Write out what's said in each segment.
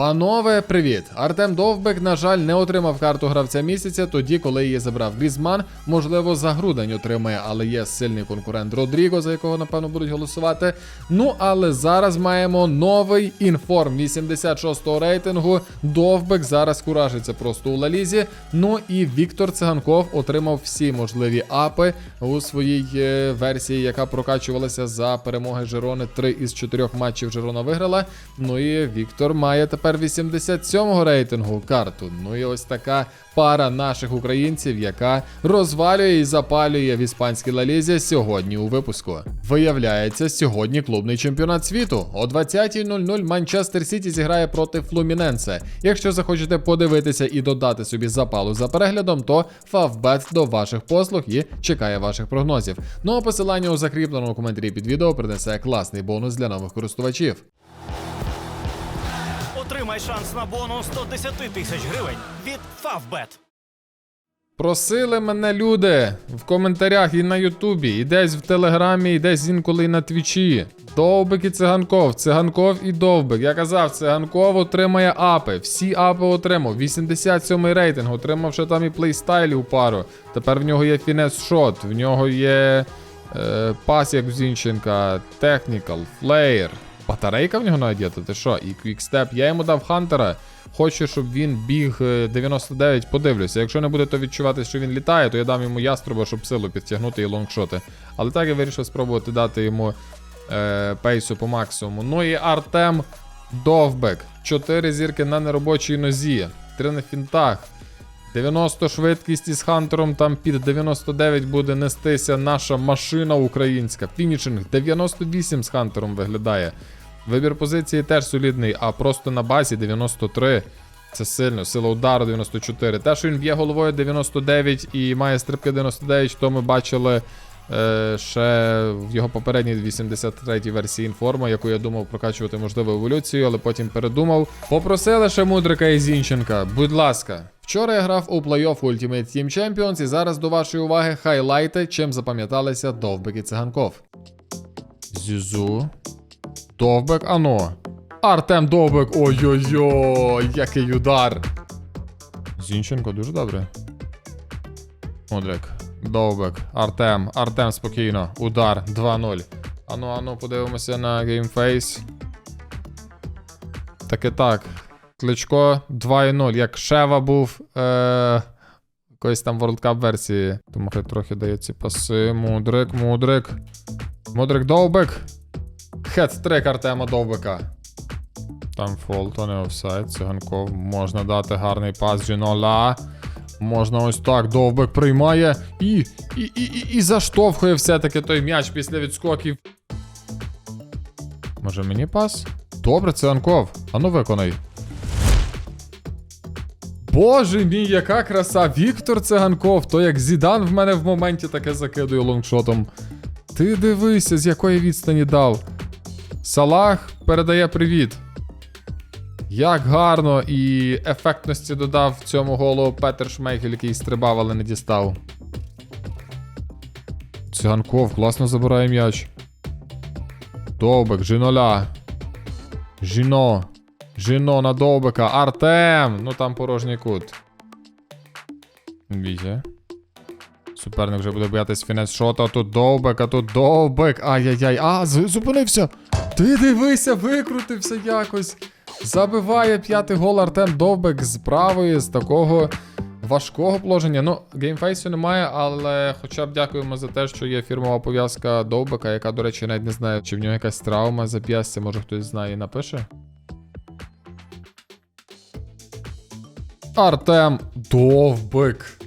Панове, привіт! Артем Довбек, на жаль, не отримав карту гравця місяця тоді, коли її забрав Грізман. Можливо, за грудень отримає, але є сильний конкурент Родріго, за якого напевно будуть голосувати. Ну але зараз маємо новий інформ 86-го рейтингу. Довбек зараз куражиться просто у Лалізі. Ну і Віктор Циганков отримав всі можливі апи у своїй е, версії, яка прокачувалася за перемоги Жерони. Три із чотирьох матчів Жерона виграла. Ну і Віктор має тепер 87-го рейтингу карту. Ну і ось така пара наших українців, яка розвалює і запалює в іспанській лалізі сьогодні у випуску. Виявляється, сьогодні клубний чемпіонат світу. О 20.00 Манчестер Сіті зіграє проти Флуміненсе. Якщо захочете подивитися і додати собі запалу за переглядом, то Фавбет до ваших послуг і чекає ваших прогнозів. Ну а посилання у закріпленому коментарі під відео принесе класний бонус для нових користувачів. Отримай шанс на бонус 110 тисяч гривень від Favbet. Просили мене люди в коментарях і на Ютубі, і десь в Телеграмі, і десь інколи і на Твічі. Довбик і циганков, циганков і довбик. Я казав, циганков отримає апи. Всі апи отримав. 87 рейтинг, отримав ще там і плейстайлів пару. Тепер в нього є фінес шот, в нього є е, пас, як у Зінченка, технікал, флеєр. Батарейка в нього навіть є, ти що? І квікстеп. Я йому дав Хантера. Хочу, щоб він біг е, 99, подивлюся. Якщо не буде то відчувати, що він літає, то я дам йому яструба, щоб силу підтягнути і лонгшоти. Але так я вирішив спробувати дати йому е, пейсу по максимуму. Ну і Артем Довбек. 4 зірки на неробочій нозі. 3 на фінтах. 90 швидкість із Хантером, там під 99 буде нестися наша машина українська. Фінішинг 98 з Хантером виглядає. Вибір позиції теж солідний, а просто на базі 93. Це сильно. Сила удару 94. Те, що він б'є головою 99 і має стрибки 99, то ми бачили е, ще в його попередній 83-й версії інформа, яку я думав прокачувати можливо еволюцію, але потім передумав. Попросили ще мудрика і Зінченка. Будь ласка. Вчора я грав у плей-офф Ultimate Team Champions і зараз до вашої уваги хайлайти, чим запам'яталися Довбик і Циганков. Зізу. Довбек, ано. Артем Довбек. Ой-ой-ой, який удар. Зінченко дуже добре. Мудрик. Довбек. Артем. Артем спокійно. Удар. 2-0. Ану, ану, подивимося на геймфейс. Таки так. Кличко 2-0. Як Шева був. Е- якоїсь там World Cup версії. Тому хай трохи дає ці паси. Мудрик, мудрик. Мудрик Довбек. Хет-трек Артема Довбика. Там фол, то не офсайд. Циганков. Можна дати гарний пас Джінола. Можна ось так. Довбик приймає і, і, і, і, і заштовхує все-таки той м'яч після відскоків. Може мені пас? Добре, Циганков. Ану виконай. Боже мій, яка краса! Віктор Циганков, то як Зідан в мене в моменті таке закидує лонгшотом. Ти дивися, з якої відстані дав. Салах передає привіт. Як гарно і ефектності додав цьому голу Петер Шмейхель, який стрибав, але не дістав. Циганков класно забирає м'яч. Довбик, Жіноля. Жіно. Жіно на Довбика. Артем! Ну там порожній кут. Візя. Суперник вже буде боятись фінес шота. Тут довбек, а тут довбек. Ай-яй-яй. А, зупинився. Ти дивися, викрутився якось. Забиває п'ятий гол Артем Довбек з правої, з такого важкого положення. Ну, геймфейсу немає, але хоча б дякуємо за те, що є фірмова пов'язка Довбека, яка, до речі, навіть не знаю, чи в нього якась травма зап'ястя, може хтось знає і напише. Артем Довбик.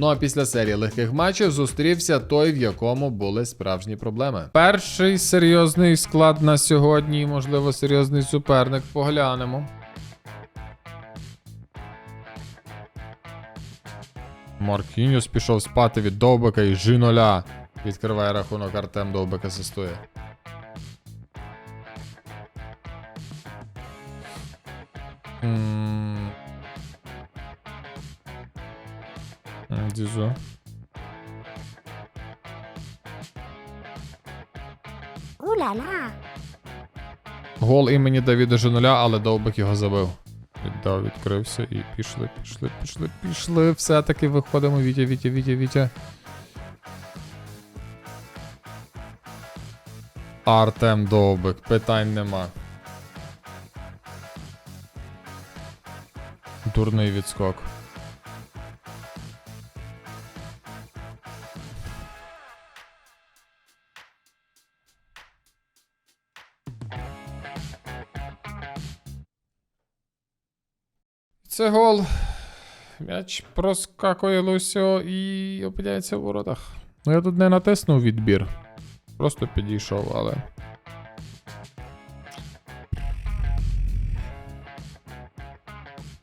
Ну а після серії легких матчів зустрівся той, в якому були справжні проблеми. Перший серйозний склад на сьогодні, можливо, серйозний суперник. Поглянемо. Маркіньос пішов спати від Довбика і Жіноля. Відкриває рахунок Артем Довбик асистує. М. La la. Гол імені Давіда Жинуля, але Довбик його забив. Віддав, відкрився і пішли, пішли, пішли, пішли. Все-таки виходимо. Вітя, Вітя, Вітя, Вітя. Артем Довбик, питань нема. Дурний відскок. Це гол. М'яч проскакує Лусьо і опиняється в воротах. Ну я тут не натиснув відбір. Просто підійшов, але.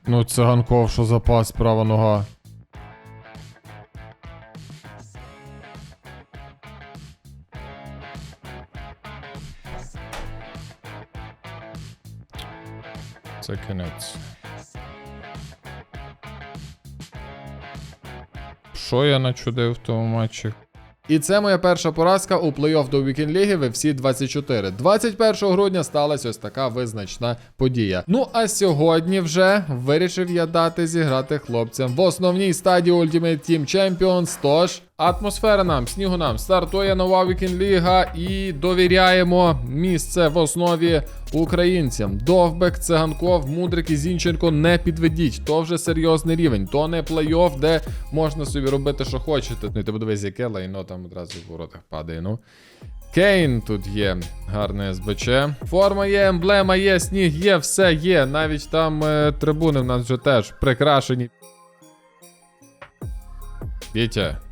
Ну, циганков, що запас, права нога. Це кінець. Що я начудив в тому матчі? І це моя перша поразка у плей-офф до Вікін Ліги в FC 24. 21 грудня сталася ось така визначна подія. Ну а сьогодні вже вирішив я дати зіграти хлопцям в основній стадії Ultimate Team Champions. Тож атмосфера нам, снігу нам стартує нова Вікінг Ліга і довіряємо місце в основі українцям. Довбек, Циганков, Мудрик і Зінченко не підведіть. То вже серйозний рівень. То не плей-офф, де можна собі робити, що хочете. Ну і ти подивись, яке лайно там одразу в воротах падає. Ну. Кейн тут є, гарне СБЧ. Форма є, емблема є, сніг є, все є. Навіть там е, трибуни в нас вже теж прикрашені. Вітя.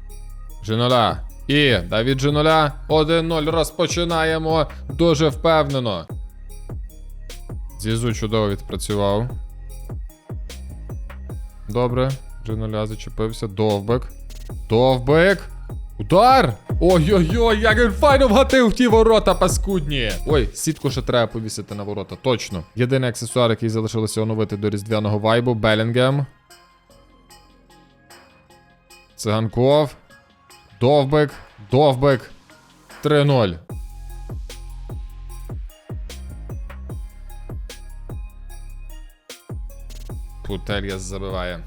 Жиноля. І Давід Жиноля 1-0 розпочинаємо дуже впевнено. Зізу чудово відпрацював. Добре. Джиноля зачепився. Довбик. Довбик. Удар! Ой-ой-ой, як він файно вгатив ті ворота паскудні. Ой, сітку ще треба повісити на ворота, точно. Єдиний аксесуар, який залишилося оновити до різдвяного вайбу Белінгем. Циганков. Довбик. Довбик. 3-0. Путельяс забиває.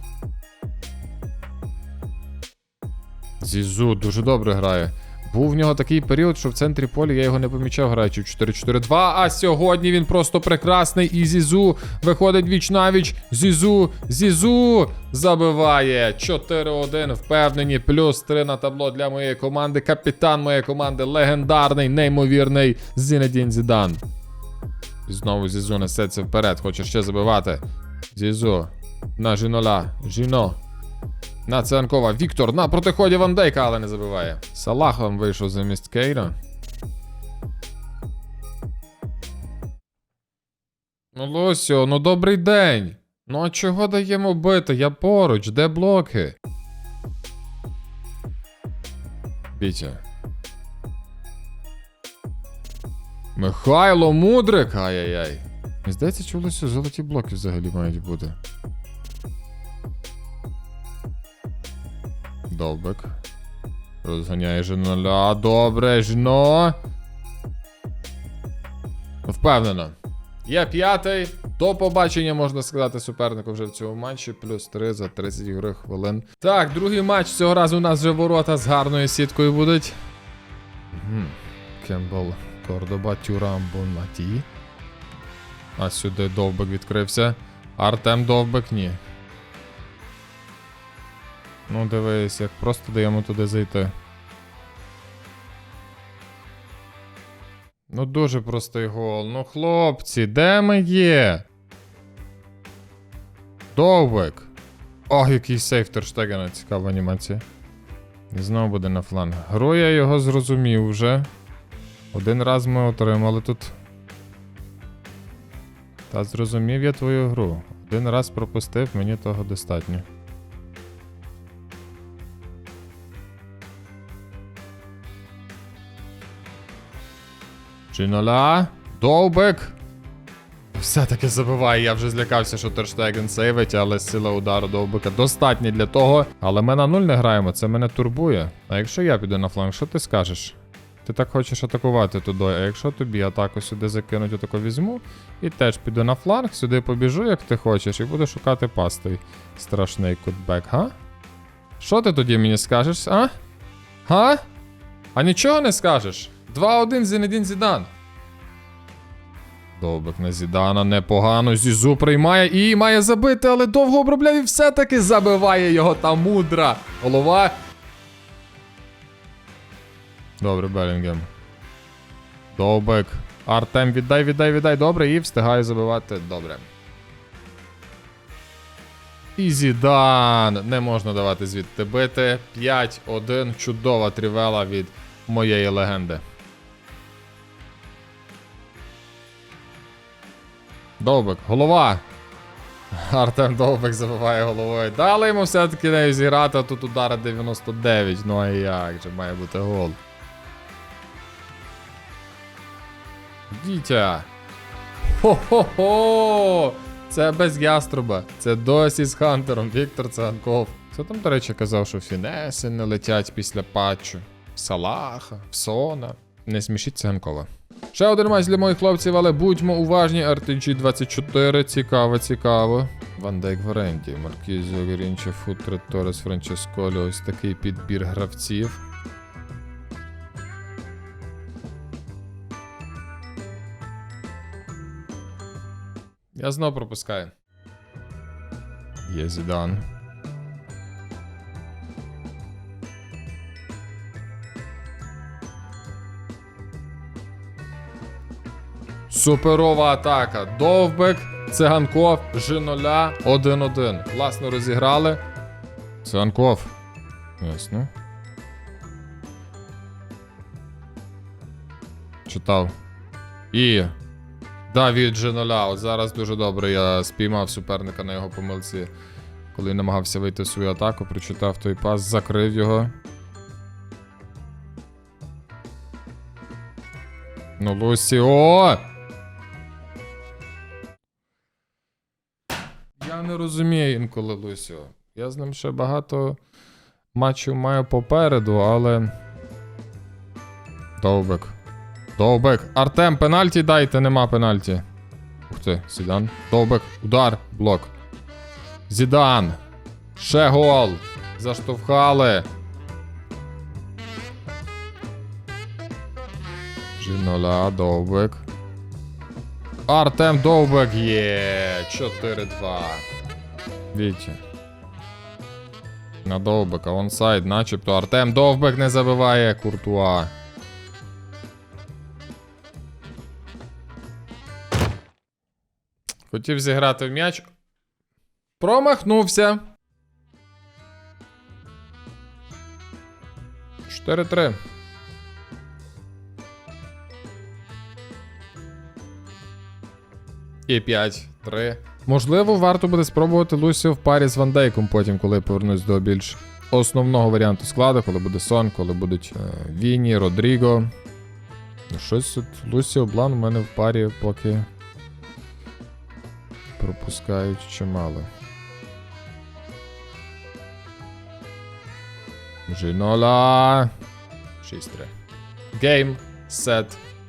Зізу дуже добре грає. Був в нього такий період, що в центрі поля я його не помічав, граючи в 4-4-2. А сьогодні він просто прекрасний. І Зізу виходить віч навіч. Зізу, Зізу забиває. 4-1. Впевнені. Плюс 3 на табло для моєї команди. Капітан моєї команди легендарний, неймовірний Зінедін Зідан. І знову Зізу несеться вперед. Хоче ще забивати. Зізу. На Жінола. Жіно. На Цианкова. Віктор на протиході Ван Дейка, але не забиває. Салах вам вийшов замість Кейна. Ну, Лосьо, ну добрий день. Ну а чого даємо бити? Я поруч, де блоки? Вітя. Михайло Мудрик! Ай-яй-яй. Здається, в золоті блоки взагалі мають бути. Довбик. Розганяє жіноля. Добре, жіно. Впевнено. Я п'ятий. До побачення, можна сказати, супернику вже в цьому матчі. Плюс 3 за 30 ігри хвилин. Так, другий матч. Цього разу у нас вже ворота з гарною сіткою будуть. Кембл, Кордоба, Тюрам, Бонматі. А сюди довбик відкрився. Артем довбик, ні. Ну, дивись, як просто даємо туди зайти. Ну, дуже простий гол. Ну, хлопці, де ми є? Довбик. Ох, який сейф Терштегена, цікава анімація. І знову буде на фланг. Гру я його зрозумів вже. Один раз ми отримали тут. Та зрозумів я твою гру. Один раз пропустив, мені того достатньо. Чиноля. Довбик. Все-таки забиває. Я вже злякався, що Терштеген сейвить, але сила удару довбика достатня для того. Але ми на нуль не граємо, це мене турбує. А якщо я піду на фланг, що ти скажеш? Ти так хочеш атакувати туди, а якщо тобі атаку сюди закинуть, отако візьму, і теж піду на фланг, сюди побіжу, як ти хочеш, і буду шукати пас той страшний кутбек, га? Що ти тоді мені скажеш, а? Га? А нічого не скажеш? 2-1 Зінедін Зідан. Довбик на Зідана непогано. Зізу приймає і має забити, але довго обробляв і все-таки забиває його та мудра. Голова. Добре, Белінгем. Довбик. Артем, віддай, віддай, віддай. Добре, і встигає забивати. Добре. І Зідан. Не можна давати звідти бити. 5-1. Чудова трівела від моєї легенди. Довбик, голова. Артем Довбик забиває головою. Дали йому все-таки нею зіграти, а тут удари 99. Ну а як же має бути гол. Дітя. Хо-хо-хо! Це без яструба. Це досі з Хантером Віктор Циганков. Хто там, до речі, казав, що фінеси не летять після патчу. В Салаха, в Сона. Не смішіть Циганкова. Ще один матч для моїх хлопців, але будьмо уважні. RTG 24. Цікаво, цікаво. Ван Дейк в. Маркізіо, Грінче, Футре, Торес, Франческолі. Ось такий підбір гравців. Я знов пропускаю. Є Зідан. Суперова атака. Довбек, Циганков, Жиноля, 1-1. Класно розіграли. Циганков. Ясно. Читав. І. Давід Жиноля. От зараз дуже добре я спіймав суперника на його помилці. Коли намагався вийти в свою атаку, прочитав той пас, закрив його. Ну, Лусі. О! Розумію інколи Лусіо. Я з ним ще багато матчів маю попереду, але. Довбек. Довбек. Артем, пенальті дайте, нема пенальті. Ух ти, Зідан. Довбек. Удар. Блок. Зідан. Ще гол. Заштовхали. Жіноля, Довбек. Артем Довбек є. 4-2. Вітя. На Довбека. Онсайд, начебто. Артем Довбек не забиває Куртуа. Хотів зіграти в м'яч. Промахнувся. 4-3. І 5-3. Можливо, варто буде спробувати Лусіо в парі з Ван Дейком потім, коли повернусь до більш основного варіанту складу, коли буде Сон, коли будуть е, Віні, Родріго. Ну, Щось тут Лусіо Блан у мене в парі поки пропускають чимало. Жінола. 6-3. Гейм, сет,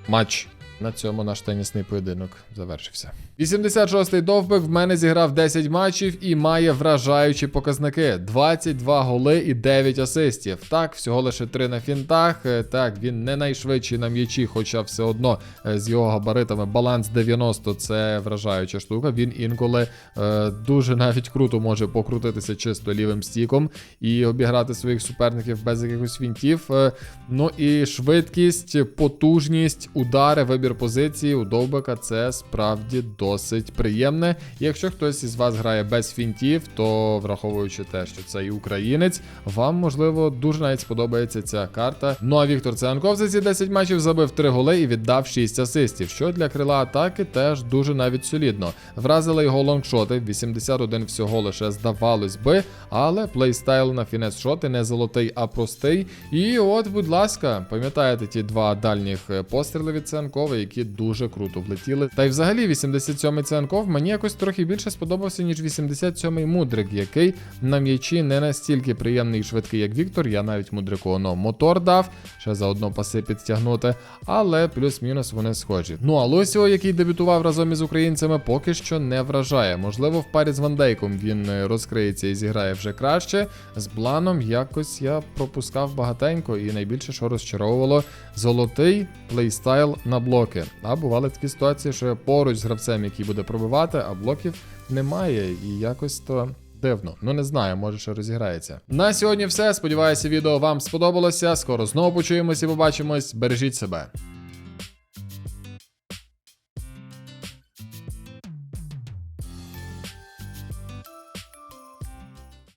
матч. На цьому наш тенісний поєдинок завершився. 86-й довбик в мене зіграв 10 матчів і має вражаючі показники: 22 голи і 9 асистів. Так, всього лише 3 на фінтах. Е, Так, він не найшвидший на м'ячі, хоча все одно е, з його габаритами баланс 90 це вражаюча штука. Він інколи е, дуже навіть круто може покрутитися чисто лівим стіком і обіграти своїх суперників без якихось фінтів. Е, ну і швидкість, потужність, удари, вибір позиції у довбика це справді досить приємне. Якщо хтось із вас грає без фінтів, то враховуючи те, що це і українець, вам можливо дуже навіть сподобається ця карта. Ну а Віктор Циганков за ці 10 матчів забив 3 голи і віддав 6 асистів, що для крила атаки теж дуже навіть солідно. Вразили його лонгшоти, 81 всього лише здавалось би, але плейстайл на фінес шоти не золотий, а простий. І от, будь ласка, пам'ятаєте ті два дальніх е, постріли від Циганкова, які дуже круто влетіли. Та й взагалі 87 87-й Циганков мені якось трохи більше сподобався, ніж 87-й Мудрик, який на м'ячі не настільки приємний і швидкий, як Віктор. Я навіть Мудрику оно мотор дав, ще заодно паси підтягнути, але плюс-мінус вони схожі. Ну а Лосіо, який дебютував разом із українцями, поки що не вражає. Можливо, в парі з Вандейком він е, розкриється і зіграє вже краще. З Бланом якось я пропускав багатенько, і найбільше, що розчаровувало, золотий плейстайл на блоки. А бували такі ситуації, що я поруч з гравцем, який буде пробивати, а блоків немає, і якось то. Дивно, ну не знаю, може ще розіграється. На сьогодні все. Сподіваюся, відео вам сподобалося. Скоро знову почуємось і побачимось. Бережіть себе.